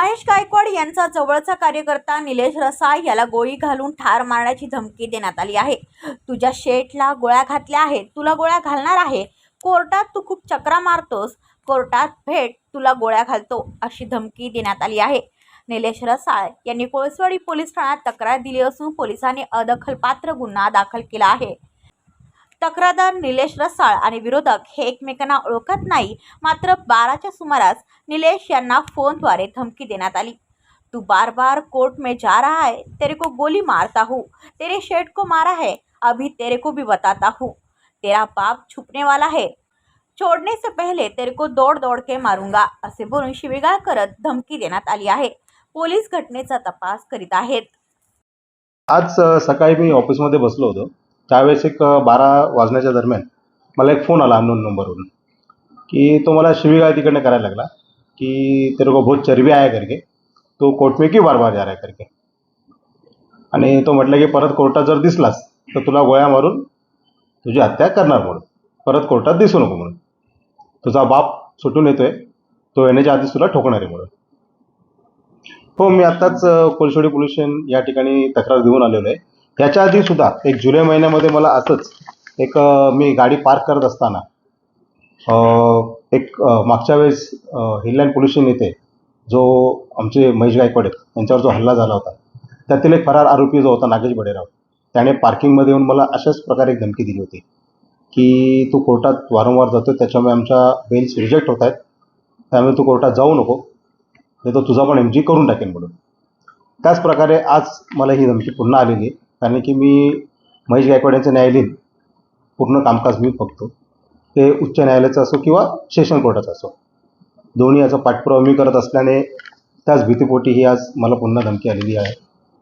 महेश गायकवाड यांचा जवळचा कार्यकर्ता निलेश रसाळ याला गोळी घालून ठार मारण्याची धमकी देण्यात आली आहे. तुझ्या शेटला गोळ्या घातल्या आहेत. तुला गोळ्या घालणार आहे. कोर्टात तू खूप चक्रा मारतोस. कोर्टात भेट तुला गोळ्या घालतो अशी धमकी देण्यात आली आहे. निलेश रसाळ यांनी कोळसवाडी पोलीस ठाण्यात तक्रार दिली असून पोलिसांनी अदखलपात्र गुन्हा दाखल केला आहे. तक्रारदार निलेश रसाळ आणि विरोधक हे एकमेकांना ओळखत नाही. मात्र बाराच्या सुमारास निलेश यांना फोनद्वारे धमकी देण्यात आली. तू बार बार कोर्ट में जा रहा है तेरे को गोली मारता हूँ तेरे शेठ को मारा है अभी तेरे को भी बताता हूँ तेरा बाप छुपने वाला है छोड़ने से पहले तेरे को दौड़ दौड़ के मारूंगा असे बोलून शिवीगाळ करत धमकी देण्यात आली आहे. पोलीस घटनेचा तपास करीत आहेत. आज सकाळी मी ऑफिसमध्ये बसलो होतो. त्यावेळेस एक बारा वाजण्याच्या दरम्यान मला एक फोन आला अननोन नंबरवरून की तो मला शिवीगाळ तिकडनं करायला लागला की तेरे को बहुत चरबी आहे करके तो कोर्ट में क्यों बार बार जा रहा है करके. आणि तो म्हटलं की परत कोर्टात जर दिसलास तर तुला गोळ्या मारून तुझी हत्या करणार म्हणून परत कोर्टात दिसू नको म्हणून. तुझा बाप सुटून येतोय तो येण्याच्या आधीच तुला ठोकणार आहे म्हणून. हो मी आत्ताच कोलशोडी पोल्युशन या ठिकाणी तक्रार देऊन आलेलो आहे. याच्या आधी सुद्धा एक जुलै महिन्यामध्ये मला असंच एक मी गाडी पार्क करत असताना एक मागच्या वेळेस हिललाईन पोल्युशन स्टेशन येथे जो आमचे महेश गायकवाड आहेत यांच्यावर जो हल्ला झाला होता त्यातील एक फरार आरोपी जो होता नागेश बडेराव त्याने पार्किंगमध्ये येऊन मला अशाच प्रकारे एक धमकी दिली होती की तू कोर्टात वारंवार जातो त्याच्यामुळे आमच्या बेल्स रिजेक्ट होत आहेत त्यामुळे तू कोर्टात जाऊ नको नाही तर तुझा पण एम जी करून टाकेन म्हणून. त्याच प्रकारे आज मला ही धमकी पुन्हा आलेली आहे. कारण की मी महेश गायकवाड यांचं न्यायालयीन पूर्ण कामकाज मी बघतो. ते उच्च न्यायालयाचं असो किंवा सेशन कोर्टाचं असो. दोन्ही याचा पाठपुरावा मी करत असल्याने त्याच भीतीपोटी ही आज मला पुन्हा धमकी आलेली आहे.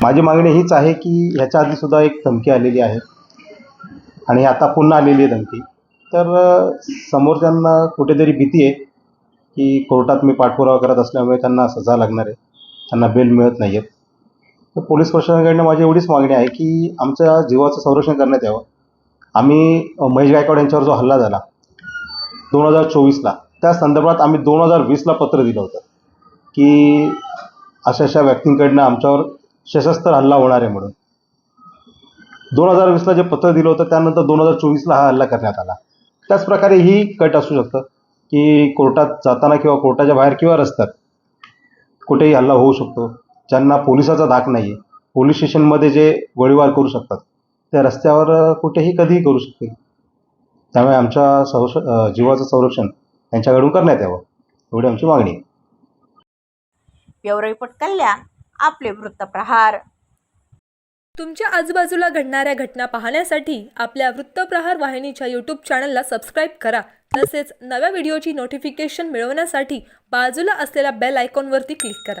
माझी मागणी हीच आहे की ह्याच्या आधीसुद्धा एक धमकी आलेली आहे. आणि आता पुन्हा आलेली आहे धमकी. तर समोरच्यांना कुठेतरी भीती आहे की कोर्टात मी पाठपुरावा करत असल्यामुळे त्यांना सजा लागणार आहे. त्यांना बेल मिळत नाही आहेत तर पोलीस प्रशासनाकडनं माझी एवढीच मागणी आहे की आमच्या जीवाचं संरक्षण करण्यात यावं. आम्ही महेश गायकवाड यांच्यावर जो हल्ला झाला दोन हजार चोवीसला त्या संदर्भात आम्ही दोन हजार वीसला पत्र दिलं होतं की अशा अशा व्यक्तींकडनं आमच्यावर सशस्त्र हल्ला होणार आहे म्हणून. दोन हजार वीसला जे पत्र दिलं होतं त्यानंतर दोन हजार चोवीसला हा हल्ला करण्यात आला. त्याच प्रकारे ही कट असू शकतं की कोर्टात जाताना किंवा कोर्टाच्या बाहेर किंवा रस्त्यात कुठेही हल्ला होऊ शकतो. ज्यांना पोलिसाचा धाक नाही आहे पोलीस स्टेशनमध्ये जे गोळीबार करू शकतात त्या रस्त्यावर कुठेही कधीही करू शकतील. त्यामुळे आमच्या संरक्ष जीवाचं संरक्षण यांच्याकडून करण्यात यावं. एवढी आमची मागणी. आहे ब्युरो कल्याण आपले वृत्तप्रहार तुमच्या आजूबाजूला घडणाऱ्या घटना पाहण्यासाठी आपल्या वृत्तप्रहार वाहिनीच्या यूट्यूब चॅनलला सबस्क्राईब करा. तसेच नव्या व्हिडिओची नोटिफिकेशन मिळवण्यासाठी बाजूला असलेल्या बेल आयकॉनवरती क्लिक करा.